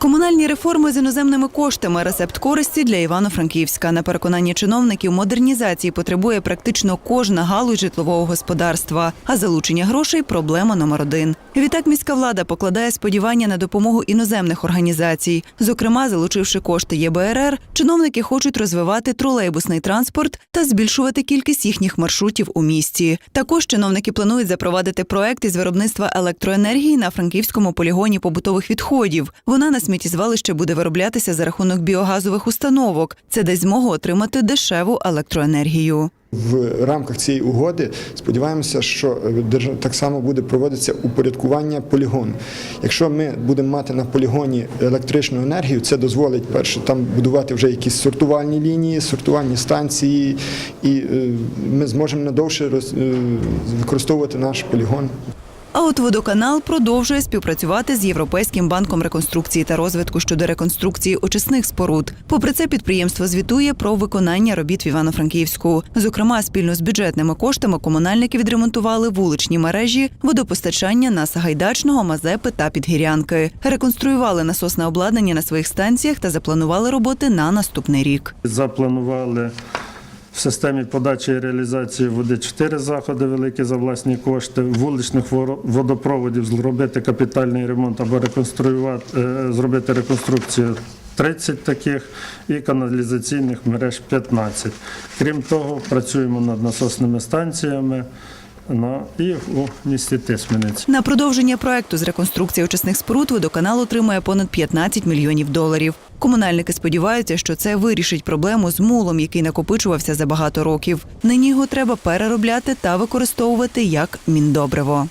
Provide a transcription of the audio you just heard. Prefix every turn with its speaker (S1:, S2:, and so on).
S1: Комунальні реформи з іноземними коштами рецепт користі для Івано-Франківська. На переконанні чиновників модернізації потребує практично кожна галузь житлового господарства, а залучення грошей проблема номер один. Відтак міська влада покладає сподівання на допомогу іноземних організацій. Зокрема, залучивши кошти ЄБРР, чиновники хочуть розвивати тролейбусний транспорт та збільшувати кількість їхніх маршрутів у місті. Також чиновники планують запровадити проект із виробництва електроенергії на франківському полігоні побутових відходів. Вона на сміттєзвалище буде вироблятися за рахунок біогазових установок. Це дасть змогу отримати дешеву електроенергію.
S2: В рамках цієї угоди сподіваємося, що так само буде проводитися упорядкування полігону. Якщо ми будемо мати на полігоні електричну енергію, це дозволить перше там будувати вже якісь сортувальні лінії, сортувальні станції, і е, ми зможемо надовше е, використовувати наш полігон.
S1: А от водоканал продовжує співпрацювати з Європейським банком реконструкції та розвитку щодо реконструкції очисних споруд. Попри це, підприємство звітує про виконання робіт в Івано-Франківську. Зокрема, спільно з бюджетними коштами комунальники відремонтували вуличні мережі, водопостачання на Сагайдачного, Мазепи та Підгірянки. Реконструювали насосне обладнання на своїх станціях та запланували роботи на наступний рік.
S3: Запланували системі подачі і реалізації води чотири заходи великі за власні кошти. Вуличних водопроводів зробити капітальний ремонт або реконструювати, е, зробити реконструкцію 30 таких і каналізаційних мереж 15. Крім того, працюємо над насосними станціями на, і у місті Тисменець.
S1: На продовження проекту з реконструкції очисних споруд водоканал отримає понад 15 мільйонів доларів. Комунальники сподіваються, що це вирішить проблему з мулом, який накопичувався за багато років. Нині його треба переробляти та використовувати як міндобриво.